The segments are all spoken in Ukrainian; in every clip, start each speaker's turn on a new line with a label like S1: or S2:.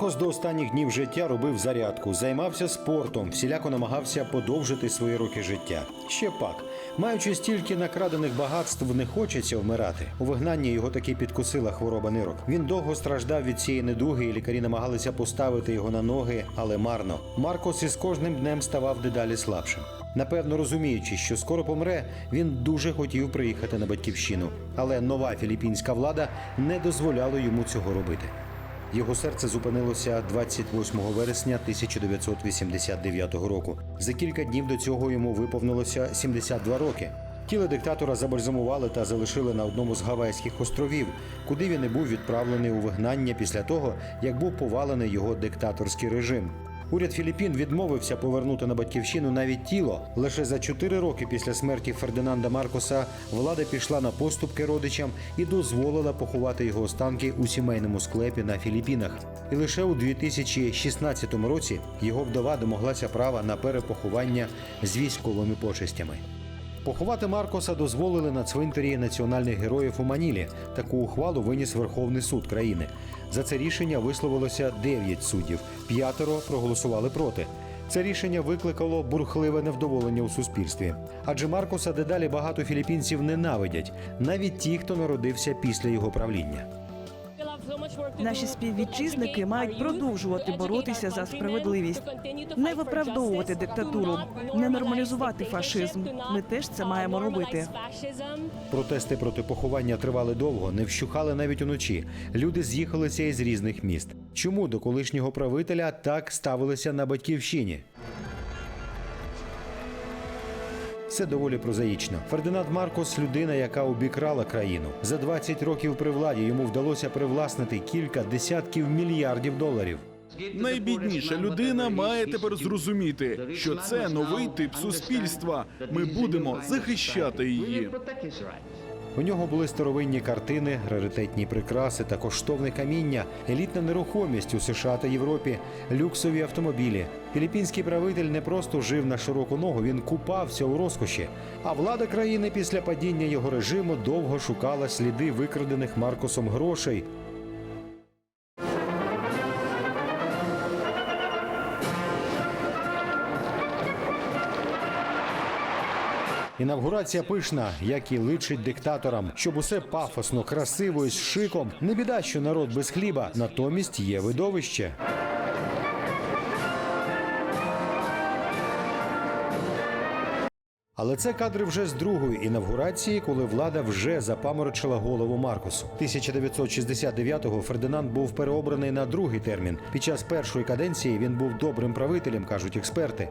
S1: Маркос до останніх днів життя робив зарядку, займався спортом, всіляко намагався подовжити свої роки життя. Ще пак, маючи стільки накрадених багатств, не хочеться вмирати. У вигнанні його таки підкусила хвороба нирок. Він довго страждав від цієї недуги, і лікарі намагалися поставити його на ноги, але марно. Маркос із кожним днем ставав дедалі слабшим. Напевно, розуміючи, що скоро помре, він дуже хотів приїхати на батьківщину, але нова філіппінська влада не дозволяла йому цього робити. Його серце зупинилося 28 вересня 1989 року. За кілька днів до цього йому виповнилося 72 роки. Тіло диктатора забальзамували та залишили на одному з Гавайських островів, куди він і був відправлений у вигнання після того, як був повалений його диктаторський режим. Уряд Філіппін відмовився повернути на батьківщину навіть тіло. Лише за чотири роки після смерті Фердинанда Маркоса влада пішла на поступки родичам і дозволила поховати його останки у сімейному склепі на Філіппінах. І лише у 2016 році його вдова домоглася права на перепоховання з військовими почестями. Поховати Маркоса дозволили на цвинтарі національних героїв у Манілі. Таку ухвалу виніс Верховний суд країни. За це рішення висловилося 9 суддів, п'ятеро проголосували проти. Це рішення викликало бурхливе невдоволення у суспільстві. Адже Маркоса дедалі багато філіппінців ненавидять, навіть ті, хто народився після його правління.
S2: Наші співвітчизники мають продовжувати боротися за справедливість, не виправдовувати диктатуру, не нормалізувати фашизм. Ми теж це маємо робити.
S1: Протести проти поховання тривали довго, не вщухали навіть уночі. Люди з'їхалися із різних міст. Чому до колишнього правителя так ставилися на батьківщині? Все доволі прозаїчно. Фердинанд Маркос людина, яка обікрала країну. За 20 років при владі йому вдалося привласнити кілька десятків мільярдів доларів.
S3: Найбідніша людина має тепер зрозуміти, що це новий тип суспільства. Ми будемо захищати її.
S1: У нього були старовинні картини, раритетні прикраси та коштовне каміння, елітна нерухомість у США та Європі, люксові автомобілі. Філіппінський правитель не просто жив на широку ногу, він купався у розкоші. А влада країни після падіння його режиму довго шукала сліди викрадених Маркосом грошей. Інавгурація пишна, як і личить диктаторам, щоб усе пафосно, красиво і з шиком. Не біда, що народ без хліба, натомість є видовище. Але це кадри вже з другої інавгурації, коли влада вже запаморочила голову Маркосу. 1969-го Фердинанд був переобраний на другий термін. Під час першої каденції він був добрим правителем, кажуть експерти.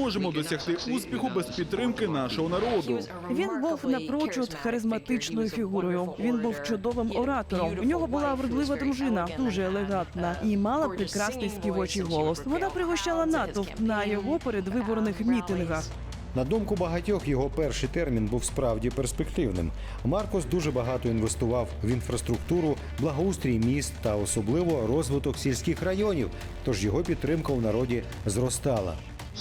S3: Можемо досягти успіху без підтримки нашого народу.
S2: Він був напрочуд харизматичною фігурою. Він був чудовим оратором. У нього була вродлива дружина, дуже елегантна, і мала прекрасний співочий голос. Вона пригощала натовп на його передвиборних мітингах.
S1: На думку багатьох, його перший термін був справді перспективним. Маркос дуже багато інвестував в інфраструктуру, благоустрій міст та особливо розвиток сільських районів. Тож його підтримка у народі зростала.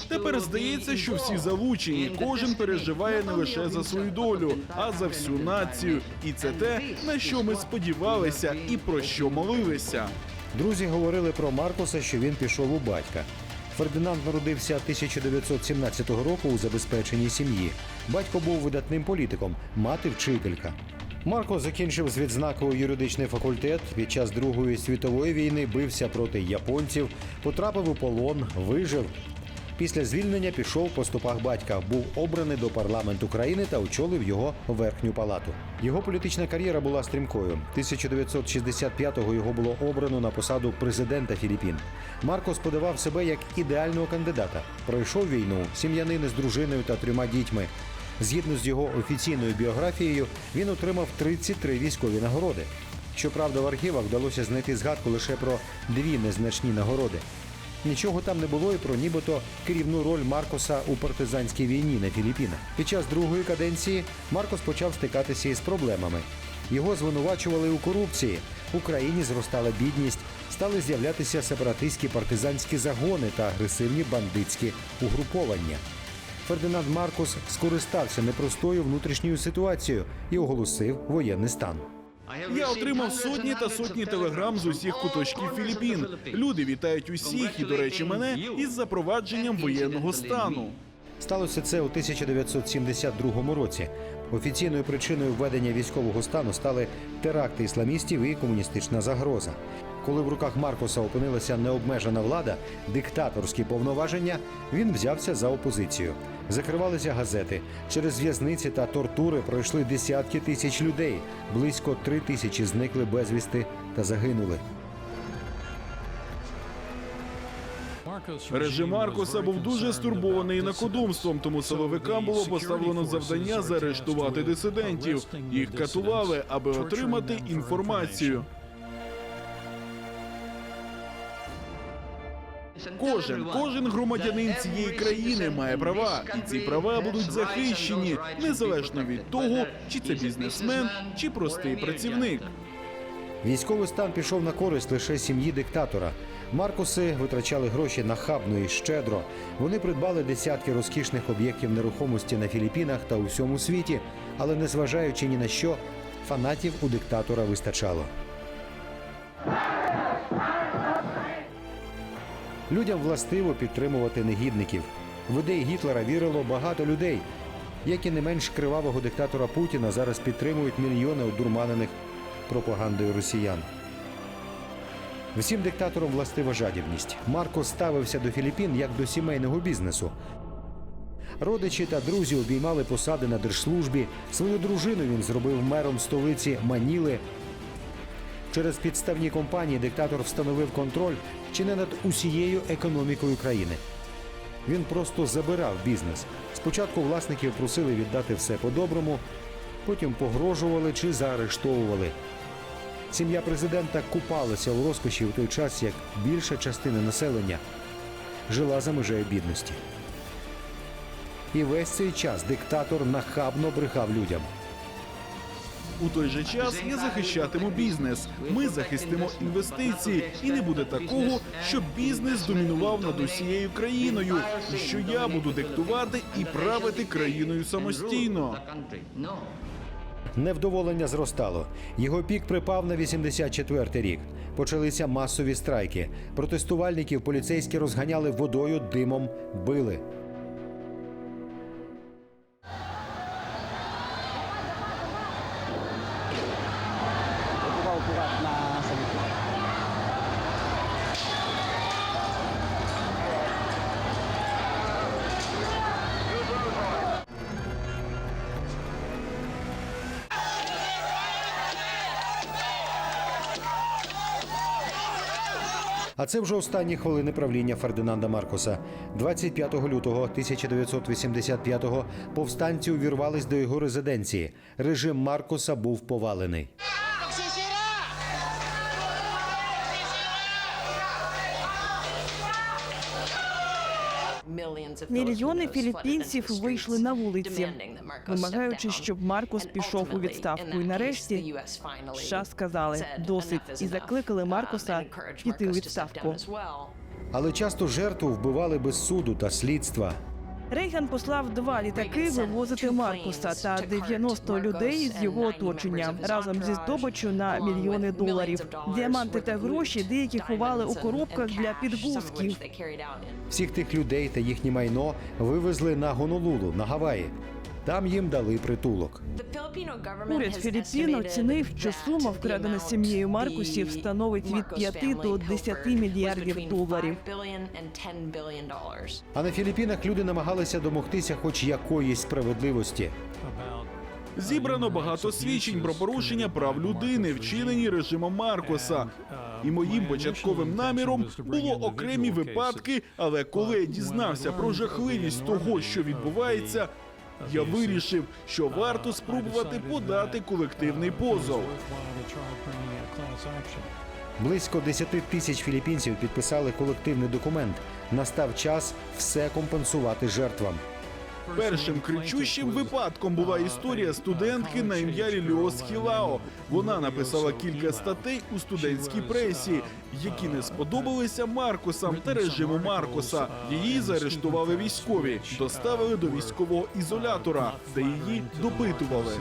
S3: Тепер здається, що всі залучені. Кожен переживає не лише за свою долю, а за всю націю. І це те, на що ми сподівалися і про що молилися.
S1: Друзі говорили про Маркоса, що він пішов у батька. Фердинанд народився 1917 року у забезпеченій сім'ї. Батько був видатним політиком, мати вчителька. Марко закінчив з відзнакою юридичний факультет. Під час Другої світової війни бився проти японців, потрапив у полон, вижив. Після звільнення пішов по стопах батька, був обраний до парламенту країни та очолив його верхню палату. Його політична кар'єра була стрімкою. 1965-го його було обрано на посаду президента Філіппін. Маркос подавав себе як ідеального кандидата. Пройшов війну, сім'янин із дружиною та трьома дітьми. Згідно з його офіційною біографією, він отримав 33 військові нагороди. Щоправда, в архівах вдалося знайти згадку лише про дві незначні нагороди. Нічого там не було і про нібито керівну роль Маркоса у партизанській війні на Філіппінах. Під час другої каденції Маркос почав стикатися із проблемами. Його звинувачували у корупції. В Україні зростала бідність, стали з'являтися сепаратистські партизанські загони та агресивні бандитські угруповання. Фердинанд Маркос скористався непростою внутрішньою ситуацією і оголосив воєнний стан.
S3: Я отримав сотні та сотні телеграм з усіх куточків Філіппін. Люди вітають усіх і, до речі, мене із запровадженням воєнного стану.
S1: Сталося це у 1972 році. Офіційною причиною введення військового стану стали теракти ісламістів і комуністична загроза. Коли в руках Маркоса опинилася необмежена влада, диктаторські повноваження, він взявся за опозицію. Закривалися газети. Через в'язниці та тортури пройшли десятки тисяч людей. Близько три тисячі зникли безвісти та загинули.
S3: Режим Маркоса був дуже стурбований інакодумством, тому силовикам було поставлено завдання заарештувати дисидентів. Їх катували, аби отримати інформацію. Кожен, кожен громадянин цієї країни має права, і ці права будуть захищені незалежно від того, чи це бізнесмен, чи простий працівник.
S1: Військовий стан пішов на користь лише сім'ї диктатора. Маркуси витрачали гроші нахабно і щедро. Вони придбали десятки розкішних об'єктів нерухомості на Філіппінах та у всьому світі, але незважаючи ні на що, фанатів у диктатора вистачало. Людям властиво підтримувати негідників. В ідеї Гітлера вірило багато людей. Як і не менш кривавого диктатора Путіна зараз підтримують мільйони одурманених пропагандою росіян. Всім диктаторам властива жадібність. Марко ставився до Філіппін як до сімейного бізнесу. Родичі та друзі обіймали посади на держслужбі. Свою дружину він зробив мером столиці Маніли. Через підставні компанії диктатор встановив контроль чи не над усією економікою країни. Він просто забирав бізнес. Спочатку власників просили віддати все по-доброму, потім погрожували чи заарештовували. Сім'я президента купалася у розкоші в той час, як більша частина населення жила за межею бідності. І весь цей час диктатор нахабно брехав людям.
S3: У той же час я захищатиму бізнес. Ми захистимо інвестиції, і не буде такого, щоб бізнес домінував над усією країною, і що я буду диктувати і правити країною самостійно.
S1: Невдоволення зростало. Його пік припав на 84-й рік. Почалися масові страйки. Протестувальників поліцейські розганяли водою, димом, били. Це вже останні хвилини правління Фердинанда Маркоса. 25 лютого 1985-го повстанці увірвались до його резиденції. Режим Маркоса був повалений.
S2: Мільйони філіппінців вийшли на вулиці, вимагаючи, щоб Маркос пішов у відставку. І нарешті США сказали досить і закликали Маркоса піти у відставку.
S1: Але часто жертву вбивали без суду та слідства.
S2: Рейган послав два літаки вивозити Маркуса та 90 людей з його оточення разом зі здобичю на мільйони доларів. Діаманти та гроші деякі ховали у коробках для підгузків.
S1: Всіх тих людей та їхнє майно вивезли на Гонолулу на Гаваї. Там їм дали притулок.
S2: Уряд Філіппін оцінив, що сума, вкрадена сім'єю Маркусів, становить від 5 до 10 мільярдів доларів.
S1: А на Філіппінах люди намагалися домогтися хоч якоїсь справедливості.
S3: Зібрано багато свідчень про порушення прав людини, вчинені режимом Маркоса. І моїм початковим наміром було окремі випадки, але коли я дізнався про жахливість того, що відбувається, я вирішив, що варто спробувати подати колективний позов.
S1: Близько 10 тисяч філіппінців підписали колективний документ. Настав час все компенсувати жертвам.
S3: Першим кричущим випадком була історія студентки на ім'я Ліліос Хілао. Вона написала кілька статей у студентській пресі, які не сподобалися Маркосам та режиму Маркоса. Її заарештували військові, доставили до військового ізолятора, де її допитували.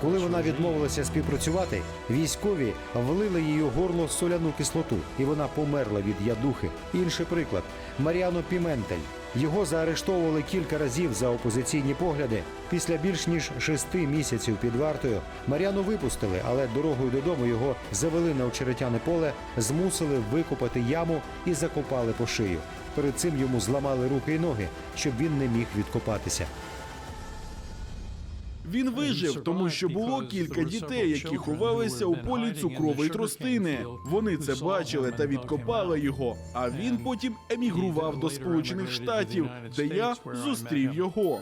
S1: Коли вона відмовилася співпрацювати, військові влили її горло соляну кислоту, і вона померла від ядухи. Інший приклад Маріано Піментель. Його заарештовували кілька разів за опозиційні погляди. Після більш ніж шести місяців під вартою Мар'яну випустили, але дорогою додому його завели на очеретяне поле, змусили викопати яму і закопали по шию. Перед цим йому зламали руки і ноги, щоб він не міг відкопатися.
S3: Він вижив, тому що було кілька дітей, які ховалися у полі цукрової тростини. Вони це бачили та відкопали його. А він потім емігрував до Сполучених Штатів, де я зустрів його.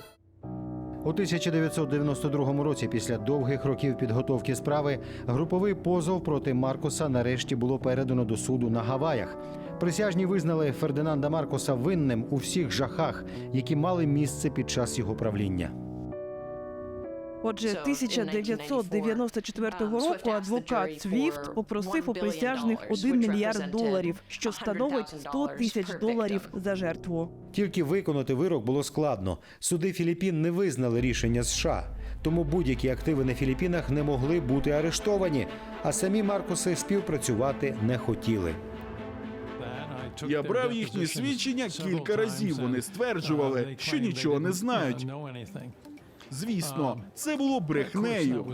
S1: У 1992 році, після довгих років підготовки справи, груповий позов проти Маркоса нарешті було передано до суду на Гаваях. Присяжні визнали Фердинанда Маркоса винним у всіх жахах, які мали місце під час його правління.
S2: Отже, 1994 року адвокат Свіфт попросив у присяжних 1 мільярд доларів, що становить 100 тисяч доларів за жертву.
S1: Тільки виконати вирок було складно. Суди Філіппін не визнали рішення США, тому будь-які активи на Філіппінах не могли бути арештовані, а самі Маркоси співпрацювати не хотіли.
S3: Я брав їхні свідчення кілька разів. Вони стверджували, що нічого не знають. Звісно, це було брехнею.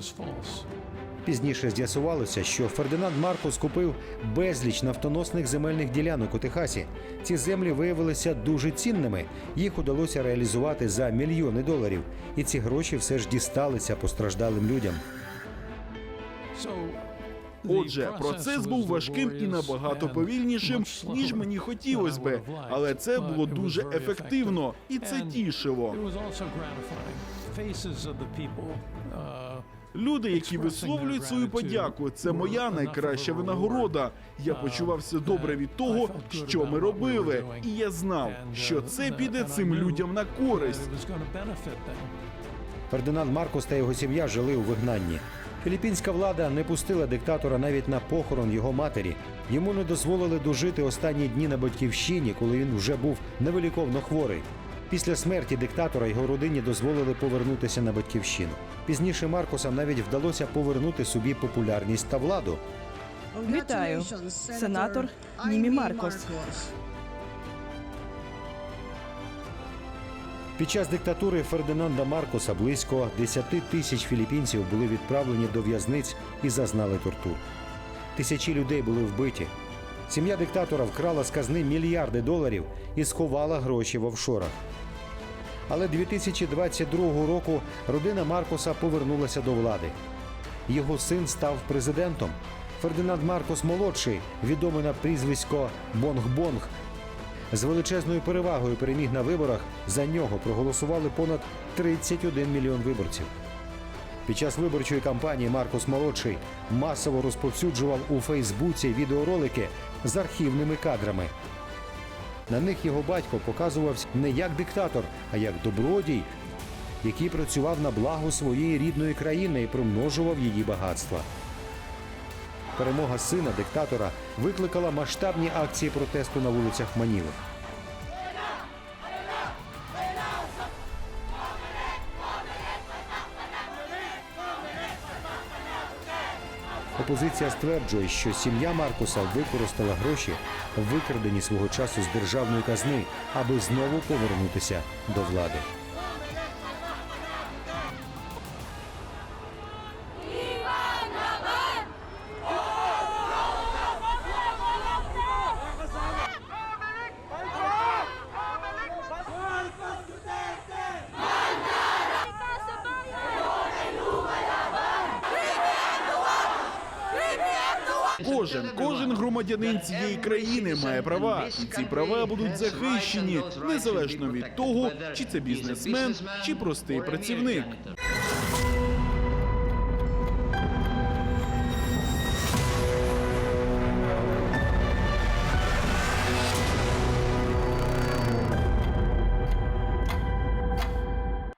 S1: Пізніше з'ясувалося, що Фердинанд Маркос купив безліч нафтоносних земельних ділянок у Техасі. Ці землі виявилися дуже цінними. Їх удалося реалізувати за мільйони доларів, і ці гроші все ж дісталися постраждалим людям.
S3: Отже, процес був важким і набагато повільнішим, ніж мені хотілося би, але це було дуже ефективно, і це тішило. Люди, які висловлюють свою подяку, це моя найкраща винагорода. Я почувався добре від того, що ми робили, і я знав, що це піде цим людям на користь.
S1: Фердинанд Маркос та його сім'я жили у вигнанні. Філіппінська влада не пустила диктатора навіть на похорон його матері. Йому не дозволили дожити останні дні на батьківщині, коли він вже був невиліковно хворий. Після смерті диктатора його родині дозволили повернутися на батьківщину. Пізніше Маркосам навіть вдалося повернути собі популярність та владу.
S2: Вітаю, сенатор Німі Маркос.
S1: Під час диктатури Фердинанда Маркоса близько 10 тисяч філіппінців були відправлені до в'язниць і зазнали тортур. Тисячі людей були вбиті. Сім'я диктатора вкрала з казни мільярди доларів і сховала гроші в офшорах. Але 2022 року родина Маркоса повернулася до влади. Його син став президентом. Фердинанд Маркос молодший, відомий на прізвисько Бонг-Бонг, з величезною перевагою переміг на виборах. За нього проголосували понад 31 мільйон виборців. Під час виборчої кампанії Маркос молодший масово розповсюджував у Фейсбуці відеоролики з архівними кадрами. На них його батько показувався не як диктатор, а як добродій, який працював на благо своєї рідної країни і примножував її багатства. Перемога сина диктатора викликала масштабні акції протесту на вулицях Маніли. Опозиція стверджує, що сім'я Маркуса використала гроші, викрадені свого часу з державної казни, аби знову повернутися до влади.
S3: Кожен, кожен громадянин цієї країни має права, і ці права будуть захищені незалежно від того, чи це бізнесмен, чи простий працівник.